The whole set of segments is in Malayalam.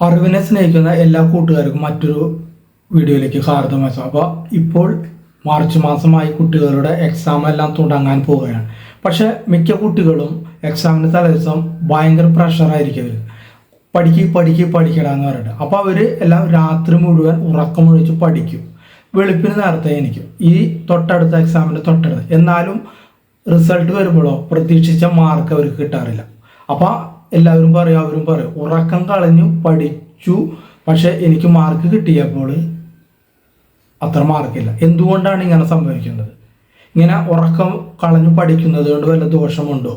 അറിവിനെ സ്നേഹിക്കുന്ന എല്ലാ കൂട്ടുകാർക്കും മറ്റൊരു വീഡിയോയിലേക്ക് ഹാർദമായ. അപ്പോൾ ഇപ്പോൾ മാർച്ച് മാസമായി കുട്ടികളുടെ എക്സാം എല്ലാം തുടങ്ങാൻ പോവുകയാണ്. പക്ഷേ മിക്ക കുട്ടികളും എക്സാമിന് തലേദിവസം ഭയങ്കര പ്രഷറായിരിക്കും അവർ പഠിക്കി പഠിക്കി പഠിക്കടാന്ന് പറഞ്ഞിട്ട്. അപ്പോൾ അവർ എല്ലാം രാത്രി മുഴുവൻ ഉറക്കം ഒഴിച്ച് പഠിക്കും. വെളുപ്പിന് നേരത്തെ എനിക്ക് ഈ തൊട്ടടുത്ത എക്സാമിന്റെ തൊട്ടടുത്ത്. എന്നാലും റിസൾട്ട് വരുമ്പോഴോ പ്രതീക്ഷിച്ച മാർക്ക് അവർക്ക് കിട്ടാറില്ല. അപ്പോൾ എല്ലാവരും പറയും അവരും പറയും. ഉറക്കം കളഞ്ഞു പഠിച്ചു. പക്ഷെ എനിക്ക് മാർക്ക് കിട്ടിയപ്പോൾ അത്ര മാർക്കില്ല എന്തുകൊണ്ടാണ് ഇങ്ങനെ സംഭവിക്കുന്നത്? ഇങ്ങനെ ഉറക്കം കളഞ്ഞു പഠിക്കുന്നത് കൊണ്ട് വല്ല ദോഷമുണ്ടോ?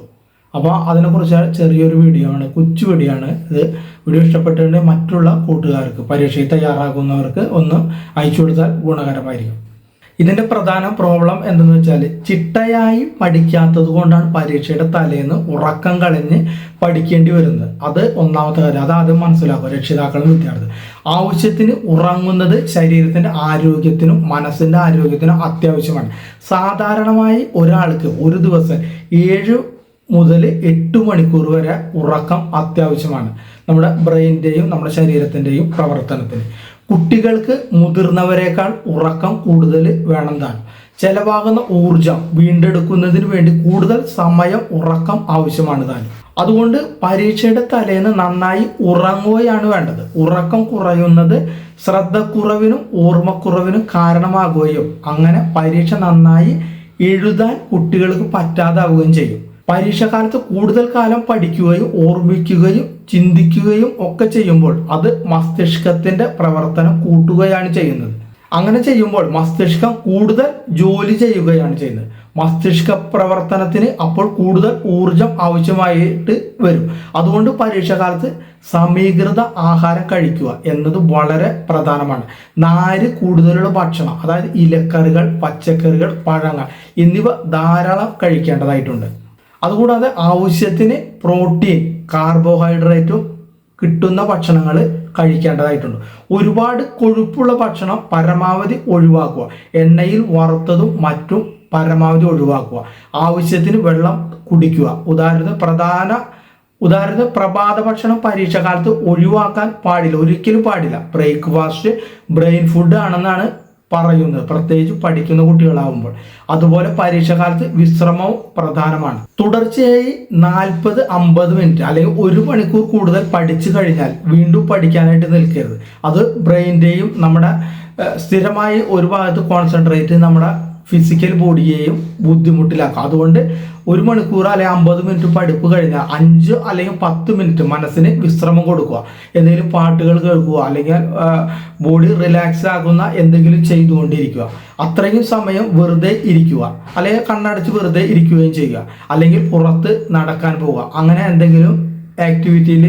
അപ്പോൾ അതിനെക്കുറിച്ച് ചെറിയൊരു വീഡിയോ ആണ് കൊച്ചു വീഡിയോ ആണ് ഇത്. വീഡിയോ ഇഷ്ടപ്പെട്ടുകൊണ്ട് മറ്റുള്ള കൂട്ടുകാർക്ക് പരീക്ഷയിൽ തയ്യാറാക്കുന്നവർക്ക് ഒന്ന് അയച്ചു കൊടുത്താൽ ഗുണകരമായിരിക്കും. ഇതിന്റെ പ്രധാന പ്രോബ്ലം എന്തെന്ന് വെച്ചാൽ ചിട്ടയായി പഠിക്കാത്തത് കൊണ്ടാണ് പരീക്ഷയുടെ തലേന്ന് ഉറക്കം കളഞ്ഞ് പഠിക്കേണ്ടി വരുന്നത്. അത് ഒന്നാമത്തെ കാര്യം. അത് ആദ്യം മനസ്സിലാക്കുക. രക്ഷിതാക്കളും വിദ്യാർത്ഥി ആവശ്യത്തിന് ഉറങ്ങുന്നത് ശരീരത്തിന്റെ ആരോഗ്യത്തിനും മനസ്സിന്റെ ആരോഗ്യത്തിനും അത്യാവശ്യമാണ്. സാധാരണമായി ഒരാൾക്ക് ഒരു ദിവസം ഏഴ് മുതൽ എട്ട് മണിക്കൂർ വരെ ഉറക്കം അത്യാവശ്യമാണ്. നമ്മുടെ ബ്രെയിന്റെയും നമ്മുടെ ശരീരത്തിന്റെയും പ്രവർത്തനത്തിന്. കുട്ടികൾക്ക് മുതിർന്നവരെക്കാൾ ഉറക്കം കൂടുതൽ വേണം താൻ ചെലവാകുന്ന ഊർജം വീണ്ടെടുക്കുന്നതിന് വേണ്ടി കൂടുതൽ സമയം ഉറക്കം ആവശ്യമാണ് താൻ അതുകൊണ്ട് പരീക്ഷയുടെ തലേന്ന് നന്നായി ഉറങ്ങുകയാണ് വേണ്ടത്. ഉറക്കം കുറയുന്നത് ശ്രദ്ധക്കുറവിനും ഓർമ്മക്കുറവിനും കാരണമാകുകയും അങ്ങനെ പരീക്ഷ നന്നായി എഴുതാൻ കുട്ടികൾക്ക് പറ്റാതാവുകയും ചെയ്യും. പരീക്ഷാകാലത്ത് കൂടുതൽ കാലം പഠിക്കുകയും ഓർമ്മിക്കുകയും ചിന്തിക്കുകയും ഒക്കെ ചെയ്യുമ്പോൾ അത് മസ്തിഷ്കത്തിന്റെ പ്രവർത്തനം കൂട്ടുകയാണ് ചെയ്യുന്നത്. അങ്ങനെ ചെയ്യുമ്പോൾ മസ്തിഷ്കം കൂടുതൽ ജോലി ചെയ്യുകയാണ് ചെയ്യുന്നത്. മസ്തിഷ്ക പ്രവർത്തനത്തിന് അപ്പോൾ കൂടുതൽ ഊർജം ആവശ്യമായിട്ട് വരും. അതുകൊണ്ട് പരീക്ഷാകാലത്ത് സമീകൃത ആഹാരം കഴിക്കുക എന്നത് വളരെ പ്രധാനമാണ്. നാര് കൂടുതലുള്ള ഭക്ഷണം അതായത് ഇലക്കറികൾ പച്ചക്കറികൾ പഴങ്ങൾ എന്നിവ ധാരാളം കഴിക്കേണ്ടതായിട്ടുണ്ട്. അതുകൂടാതെ ആവശ്യത്തിന് പ്രോട്ടീൻ കാർബോഹൈഡ്രേറ്റും കിട്ടുന്ന ഭക്ഷണങ്ങൾ കഴിക്കേണ്ടതായിട്ടുണ്ട്. ഒരുപാട് കൊഴുപ്പുള്ള ഭക്ഷണം പരമാവധി ഒഴിവാക്കുക. എണ്ണയിൽ വറുത്തതും മറ്റും പരമാവധി ഒഴിവാക്കുക. ആവശ്യത്തിന് വെള്ളം കുടിക്കുക. ഉദാഹരണത്തിന് പ്രധാന ഉദാഹരണത്തിന് പ്രഭാത ഭക്ഷണം പരീക്ഷാകാലത്ത് ഒഴിവാക്കാൻ പാടില്ല. ഒരിക്കലും പാടില്ല. ബ്രേക്ക്ഫാസ്റ്റ് ബ്രെയിൻ ഫുഡ് ആണെന്നാണ് പറയുന്നത്. പ്രത്യേകിച്ച് പഠിക്കുന്ന കുട്ടികളാവുമ്പോൾ. അതുപോലെ പരീക്ഷാകാലത്ത് വിശ്രമവും പ്രധാനമാണ്. തുടർച്ചയായി നാൽപ്പത് അമ്പത് മിനിറ്റ് അല്ലെങ്കിൽ ഒരു മണിക്കൂർ കൂടുതൽ പഠിച്ചു കഴിഞ്ഞാൽ വീണ്ടും പഠിക്കാനായിട്ട് നിൽക്കരുത്. അത് ബ്രെയിന്റെയും നമ്മുടെ സ്ഥിരമായി ഒരു ഭാഗത്ത് കോൺസെൻട്രേറ്റ് നമ്മുടെ ഫിസിക്കൽ ബോഡിയെയും ബുദ്ധിമുട്ടിലാക്കും. അതുകൊണ്ട് ഒരു മണിക്കൂർ അല്ലെങ്കിൽ അമ്പത് മിനിറ്റ് പഠിപ്പ് കഴിഞ്ഞാൽ അഞ്ച് അല്ലെങ്കിൽ പത്ത് മിനിറ്റ് മനസ്സിന് വിശ്രമം കൊടുക്കുക. എന്തെങ്കിലും പാട്ടുകൾ കേൾക്കുക അല്ലെങ്കിൽ ബോഡി റിലാക്സ് ആകുന്ന എന്തെങ്കിലും ചെയ്തുകൊണ്ടിരിക്കുക. അത്രയും സമയം വെറുതെ ഇരിക്കുക. അല്ലെങ്കിൽ കണ്ണടച്ച് വെറുതെ ഇരിക്കുകയും ചെയ്യുക. അല്ലെങ്കിൽ പുറത്ത് നടക്കാൻ പോവുക. അങ്ങനെ എന്തെങ്കിലും ആക്ടിവിറ്റിയിൽ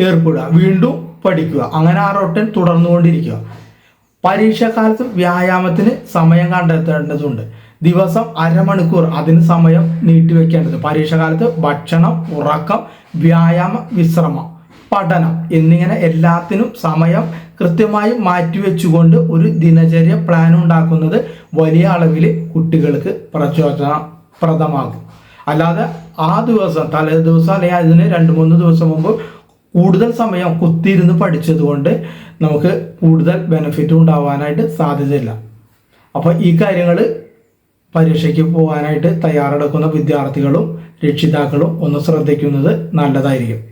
ഏർപ്പെടുക. വീണ്ടും പഠിക്കുക. അങ്ങനെ ആ റൊട്ടൻ തുടർന്നുകൊണ്ടിരിക്കുക. പരീക്ഷാകാലത്ത് വ്യായാമത്തിന് സമയം കണ്ടെത്തേണ്ടതുണ്ട്. ദിവസം അരമണിക്കൂർ അതിന് സമയം നീട്ടിവെക്കേണ്ടത് പരീക്ഷാകാലത്ത് ഭക്ഷണം ഉറക്കം വ്യായാമ വിശ്രമം പഠനം എന്നിങ്ങനെ എല്ലാത്തിനും സമയം കൃത്യമായി മാറ്റിവെച്ചുകൊണ്ട് ഒരു ദിനചര്യ പ്ലാൻ ഉണ്ടാക്കുന്നത് വലിയ അളവിൽ കുട്ടികൾക്ക് പ്രചോദനപ്രദമാകും. അല്ലാതെ ആ ദിവസം തലേ ദിവസം അല്ലെങ്കിൽ അതിന് രണ്ട് മൂന്ന് ദിവസം മുമ്പ് കൂടുതൽ സമയം കുത്തിയിരുന്ന് പഠിച്ചതുകൊണ്ട് നമുക്ക് കൂടുതൽ ബെനിഫിറ്റ് ഉണ്ടാവാനായിട്ട് സാധ്യതയില്ല. അപ്പോൾ ഈ കാര്യങ്ങൾ പരീക്ഷയ്ക്ക് പോകാനായിട്ട് തയ്യാറെടുക്കുന്ന വിദ്യാർത്ഥികളും രക്ഷിതാക്കളും ഒന്ന് ശ്രദ്ധിക്കുന്നത് നല്ലതായിരിക്കും.